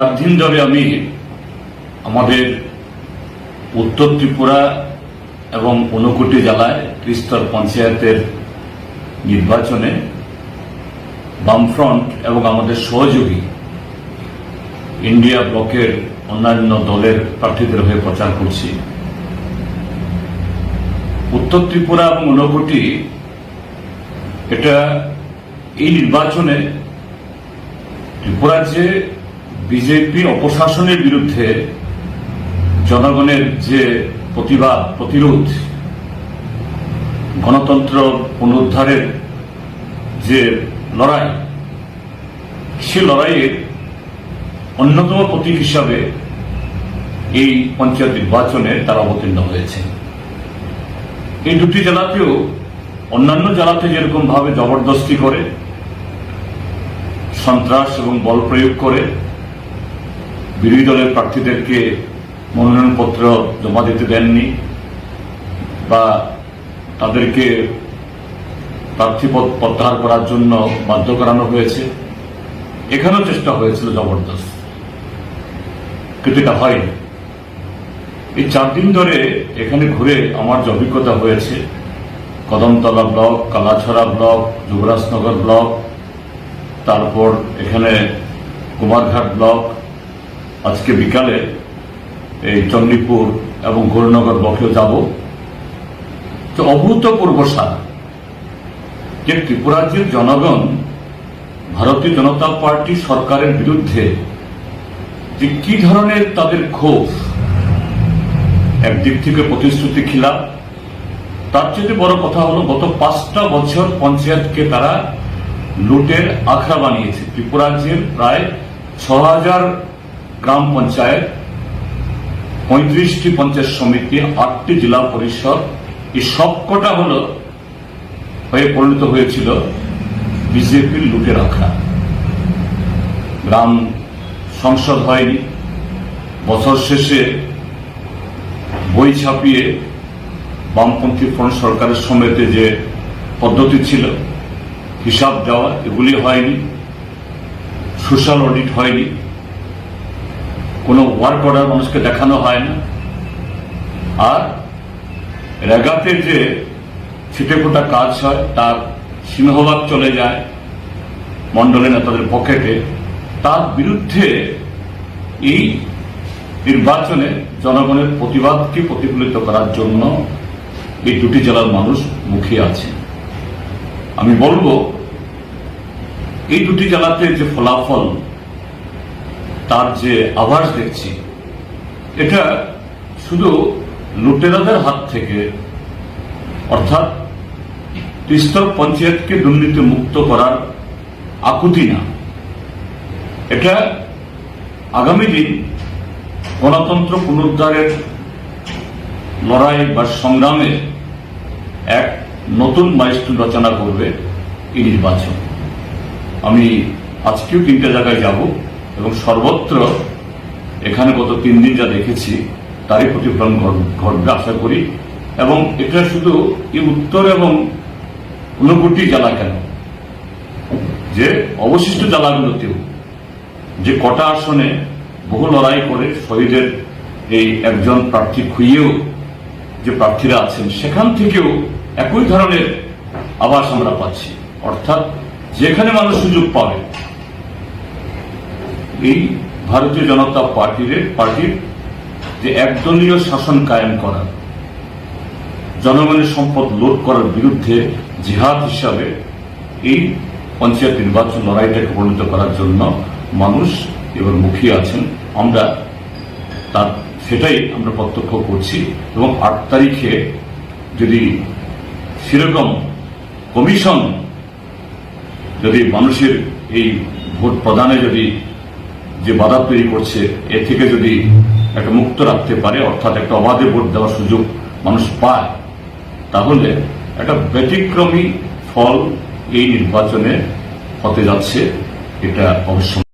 দিন ধরে আমি। আমাদের উত্তর ত্রিপুরা এবং ঊনকোটি জেলায় ত্রিস্তর পঞ্চায়েতের নির্বাচনে বামফ্রন্ট এবং আমাদের সহযোগী ইন্ডিয়া ব্লকের অন্যান্য দলের প্রার্থীদের হয়ে প্রচার করছি। উত্তর ত্রিপুরা এবং ঊনকোটি, এটা এই নির্বাচনে ত্রিপুরার যে বিজেপি অপশাসনের বিরুদ্ধে জনগণের যে প্রতিবাদ, প্রতিরোধ, গণতন্ত্র পুনরুদ্ধারের যে লড়াই, সে লড়াইয়ের অন্যতম প্রতীক হিসাবে এই পঞ্চায়েত নির্বাচনে তারা অবতীর্ণ হয়েছে। এই দুটি জেলাতেও অন্যান্য জেলাতে যেরকম ভাবে জবরদস্তি করে, সন্ত্রাস এবং বল প্রয়োগ করে বিরোধী দলের প্রার্থীদেরকে মনোনয়নপত্র জমা দিতে দেননি বা তাদেরকে প্রার্থীপদ প্রত্যাহার করার জন্য বাধ্য করানো হয়েছে। এখানেও চেষ্টা হয়েছিল জবরদস্ত, কিন্তু এটা হয়নি। এই চার দিন ধরে এখানে ঘুরে আমার যে অভিজ্ঞতা হয়েছে, Kadamtala block, Kalachhara block, Jubarajnagar block, তারপর এখানে কুমারঘাট ব্লক আজকে বিকালে এই চণ্ডীপুর এবং গৌরনগর ব্লকেও যাব। তো অভূতপূর্ব সার। যে ত্রিপুরাজ্যের জনগণ, ভারতীয় জনতা পার্টি সরকারের বিরুদ্ধে যে কি ধরনের তাদের ক্ষোভ, একদিক থেকে প্রতিশ্রুতি খিলাপ তার চেয়ে বড় কথা হলো গত পাঁচটা বছর পঞ্চায়েতকে তারা লুটের আখড়া বানিয়েছে। ত্রিপুরাজ্যের প্রায় ছ হাজার গ্রাম পঞ্চায়েত, পঁয়ত্রিশটি পঞ্চায়েত সমিতি, আটটি জেলা পরিষদ, এই সবকটা হল হয়ে পরিণত হয়েছিল বিজেপির লুটের আখড়া গ্রাম সংসদ হয়নি। বছর শেষে বই ছাপিয়ে বামপন্থী ফ্রন্ট সরকারের সময়তে যে পদ্ধতি ছিল, হিসাব দেওয়া, এগুলি হয়নি। সোশ্যাল অডিট হয়নি। কোনো ওয়ার্ক অর্ডার মানুষকে দেখানো হয় না। আর রেগাতে যে ছিটেফোটা কাজ হয়, তার সিংহভাগ চলে যায় মন্ডলের নেতাদের পকেটে। তার বিরুদ্ধে এই নির্বাচনে জনগণের প্রতিবাদকে প্রতিফলিত করার জন্য এই দুটি জেলার মানুষ মুখিয়ে আছে আমি বলব, এই দুটি জেলাতে যে ফলাফল তার যে আভাস দেখছি, এটা শুধু লুটেরাদের হাত থেকে, অর্থাৎ তিস্তর পঞ্চায়েতকে দুর্নীতি মুক্ত করার আকুতি না। এটা আগামী দিন গণতন্ত্র পুনরুদ্ধারের লড়াই বা সংগ্রামে এক নতুন মাইস্টুল রচনা করবে এই নির্বাচন। আমি আজকেও তিনটে জায়গায় যাব। এবং সর্বত্র এখানে গত তিন দিন যা দেখেছি, তারই প্রতিফলন ঘট- ঘটবে আশা করি। এবং এটা শুধু এই উত্তর এবং ঊনকোটি জেলা কেন? যে অবশিষ্ট জেলাগুলোতেও যে কটা আসনে বহু লড়াই করে শহীদের এই একজন প্রার্থী খুইয়েও যে প্রার্থীরা আছেন, সেখান থেকেও একই ধরনের আবাস আমরা পাচ্ছি। অর্থাৎ যেখানে মানুষ সুযোগ পাবে এই ভারতীয় জনতা পার্টির পার্টির যে একদলীয় শাসন কায়েম করা, জনগণের সম্পদ লুট করার বিরুদ্ধে জিহাদ হিসাবে এই পঞ্চায়েত নির্বাচন লড়াইটাকে পরিণত করার জন্য মানুষ এবার মুখিয়ে আছেন। আমরা তার, সেটাই আমরা প্রত্যক্ষ করছি এবং আট তারিখে যদি সেরকম কমিশন যদি মানুষের এই ভোট প্রদানে যদি যে বাধা তৈরি করছে এ থেকে যদি একটা মুক্ত রাখতে পারে, অর্থাৎ একটা অবাধে ভোট দেওয়ার সুযোগ মানুষ পায়, তাহলে একটা ব্যতিক্রমী ফল এই নির্বাচনে হতে যাচ্ছে, এটা অবশ্য